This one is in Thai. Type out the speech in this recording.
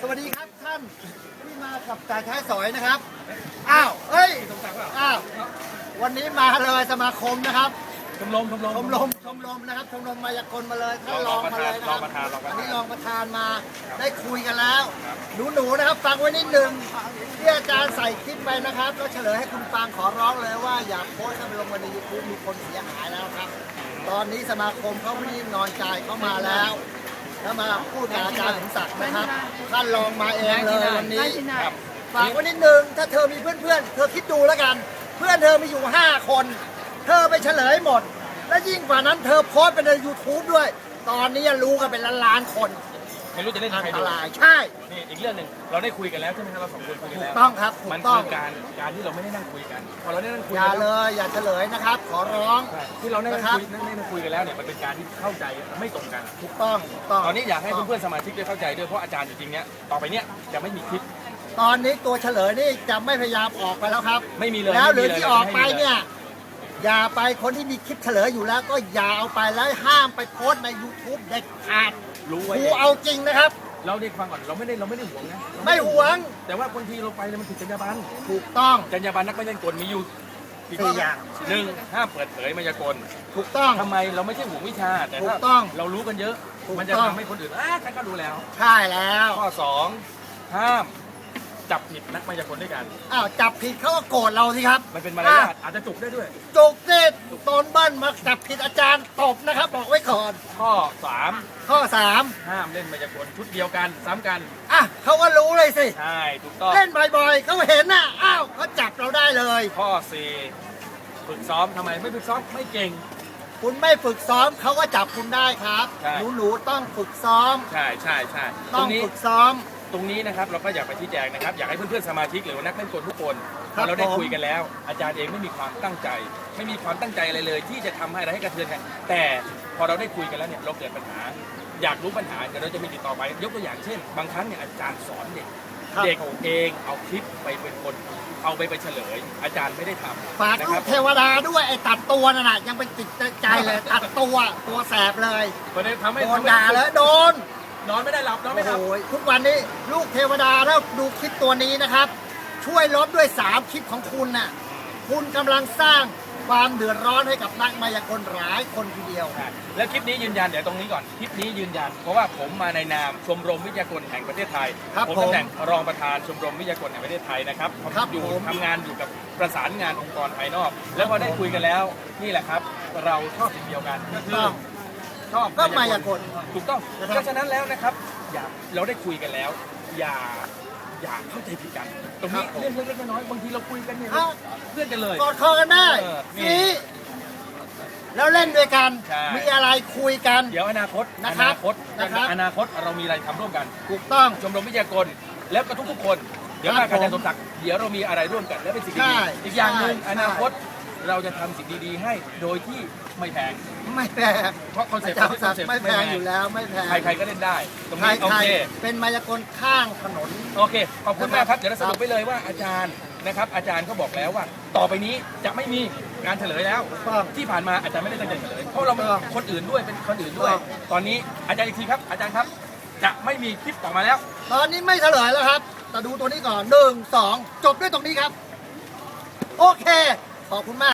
สวัสดีครับท่านที่มากับจ่ายท้ายสอยนะครับ อ้าวเอ้ยอ้าววันนี้มาเลยสมาคมนะครับ ชมรมชมรมชมรมชมรมนะครับชมรมมายากลมาเลยท่านรองมาเลยนะครรัอบงประธานรองประธานอันนี้รองประธานมาได้คุยกันแล้วหนูๆนะครับฟังไว้นิดหนึ่งที่อาจารย์ใส่คลิปไปนะครับแล้วเฉลยให้คุณฟังขอร้องเลยว่าอย่าโพสต์ให้มันลงมาในยูทูบมีคนเสียหายแล้วครับ ตอนนี้สมาคมเขาไม่ได้นอนใจเขามาแล้ว แล้วมาพูดกับอาจารย์สมศักดิ์นะครับท่านรองมาเองเลยวันนี้ครับฝากไว้นิดนึงถ้าเธอมีเพื่อนๆ เธอคิดดูแล้วกัน เพื่อนเธอมีอยู่ 5 คน เธอไปเฉลยหมด และยิ่งกว่านั้นเธอโพสต์ไปใน YouTube ด้วย ตอนนี้รู้กันเป็นล้านๆคน ไม่รู้จะเล่นอันใครตดูรายใช่ นี่อีกเรื่องหนึ่งเราได้คุยกันแล้วใช่ไหมครับเราสองคนคุยกันถูกแล้วต้องครับถูมักนต้อคืง อการการที่เราไม่ได้นั่งคุยกันพอเราได้นั่งคุยอกัย่าแวเลยอย่าเฉลยนะครับ ขอร้อง ใช่ที่เราได้นั่งนะครับคุยนั่งนั่งคุยกันแล้วเนี่ยมันเป็นการที่เข้าใจไม่ตรงกัน ถูกต้องถูกต้องตอนนี้อยากให้เพื่อนๆสมาชิกได้เข้าใจด้วยเพราะอาจารย์จริงๆเนี้ยต่อไปเนี้ยจะไม่มีคลิป ตอนนี้ตัวเฉลยนี่จะไม่พยายามออกไปแล้วครับไม่มีเลยแล้วหรือไม่มีเลยที่ออกไปเนี่ย อย่าไปคนที่มีคลิปเฉลยอยู่แล้วก็อย่าเอาไปแล้วห้ามไปโพสต์ใน YouTube เด็ดขาด รู้คไว้รูเอาจริงนะครับ เราได้ฟังก่อนเราไม่ได้เราไม่ได้หวงนะไม่หวงแต่ว่าบางทีเราไปเนี่ยมันผิดจรรยาบรรณถูกต้อง จรรยาบรรณนักไม่เล่นกลมีอยู่สี่อย่าง หนึ่งห้ามเปิดเผยมายากลถูกต้อง ทำไมเราไม่ใช่หวงวิชาแต่ถูถ้ากต้องเรารู้กันเยอะ ถูกมันจะต้อง ทำให้คนอื่นอะฉันก็รู้แล้ว ใช่แล้ว ข้อสองห้าม จับผิดนักมายากลด้วยกัน อ้าวจับผิดเขาก็โกรธเราสิครับมันเป็นมารยาทอาจจะจุกได้ด้วย จุกเด็ดตอนบ้านมาจับผิดอาจารย์ตบนะครับ บอกไว้ก่อน ข้อสามข้อสามห้ามเล่นมายากลชุดเดียวกันซ้ำกัน อะเขาก็รู้เลยสิ ใช่ ถูกต้อง เล่นบ่อยๆเขาเห็นน่ะอ้าวเขาจับเราได้เลย ข้อสี่ฝึกซ้อมทำไมไม่ฝึกซ้อมไม่เก่ง คุณไม่ฝึกซ้อมเขาก็จับคุณได้ครับ ใช่ หนูๆต้องฝึกซ้อม ใช่ใช่ใช่ตต้รองงนี้ฝึกซ้อม ตรงนี้นะครับเราก็อยากไปชี้แจงนะครับ อยากให้เพื่อนๆสมาชิกหรือว่านักเล่นกลทุกคนครับเราได้ผมคุยกันแล้ว อาจารย์เองไม่มีความตั้งใจ ไม่มีความตั้งใจอะไรเลย ที่จะทำให้อะไรให้กระเทือนกันแต่พอเราได้คุยกันแล้วเนี่ยเราเกิดปัญหา อยากรู้ปัญหาเดี๋ยวเราจะมีติดต่อไป ยกตัวอย่างเช่น บางครั้งเนี่ยอาจารย์สอนเด็กครับเด็กผมเองเอาคลิปไปเป็นคนเอาไปไปเฉลย อาจารย์ไม่ได้ทำฝากนะลูครักบเทวดาด้วยไอ้ตัดตัวนั่นน่ะยังเป็นติดใจเลยตัดตัวตัวแสบเลยประเด็นทำให้โดนทำให้ด่าเลยโดน นอนไม่ได้หลับนอนไม่หลับ โอ้ยทุกวันนี้ลูกเทวดาแล้วดูคลิปตัวนี้นะครับ ช่วยลบด้วยสามคลิปของคุณน่ะคุณกำลังสร้างความเดือดร้อนให้กับนักมายากลหลายคนทีเดียวแล้วคลิปนี้ยืนยันเดี๋ยวตรงนี้ก่อน คลิปนี้ยืนยัน เพราะว่าผมมาในนามชมรมวิทยากรแห่งประเทศไทยครับผมผมตำแหน่งรองประธานชมรมวิทยากรแห่งประเทศไทยนะครับครับอยู่ผม ทำงานอยู่กับประสานงานองค์กรภายนอก แล้วพอได้คุยกันแล้วนี่แหละครับ เราชอบสิ่งเดียวกันก็คือต้อง ชอบก็มายากลถูกต้องนะครับเพราะฉะนั้นแล้วนะครับ อย่าเราได้คุยกันแล้ว อย่าอย่าเข้าใจผิดกัน ตรงนี้เรื่องเล็กๆน้อยๆบางทีเราคุยกันเนี่ยเอ้าเพื่อนกันเลยกอดคอกันได้เออนี่นี่แล้วเล่นด้วยกันใช่มีอะไรคุยกัน เดี๋ยวอนาคตนะอครับนาคตนะครับอนาคตเรามีอะไรทำร่วมกัน ถูกต้องชมรมวิทยากรแล้วก็ทุกๆคน เดี๋ยวครัมาบกับอาจารย์ผสมมศักดิ์เดี๋ยวเรามีอะไรร่วมกัน และเป็นสิ่งใช่ดีๆอีกอย่างหนึ่งใช่อนาคต เราจะทำสิ่งดีๆ ให้โดยที่ไม่แพง ไม่แพงเพราะคอนเซ็ปต์เจ้าคสัอนตเซ็ปว์ต์ไม่แพงอยู่แล้วไม่แพงใครๆก็เล่นได้ ตรงใครนี้โอใครเคเป็นมายากลข้างถนน โอเค ขอบคุณมากครับ เดี๋ยวเราสรุครัปบไปเลยว่าอาจารย์นะครับ อาจารย์เขาบอกแล้วว่า ต่อไปนี้จะไม่มีการเฉลยแล้วต้องที่ผ่านมาอาจารย์ไม่ได้ตั้งใจเฉลยเพราะเราเป็นต้องคนอื่นด้วยเป็นคนอื่นด้วยต้อง ตอนนี้อาจารย์อีกทีครับ อาจารย์ครับ จะไม่มีคลิปออกมาแล้ว ตอนนี้ไม่เฉลยแล้วครับแต่ดูตัวนี้ก่อนหนึ่งสองจบด้วยตรงนี้ครับ โอเค ขอบคุณมาก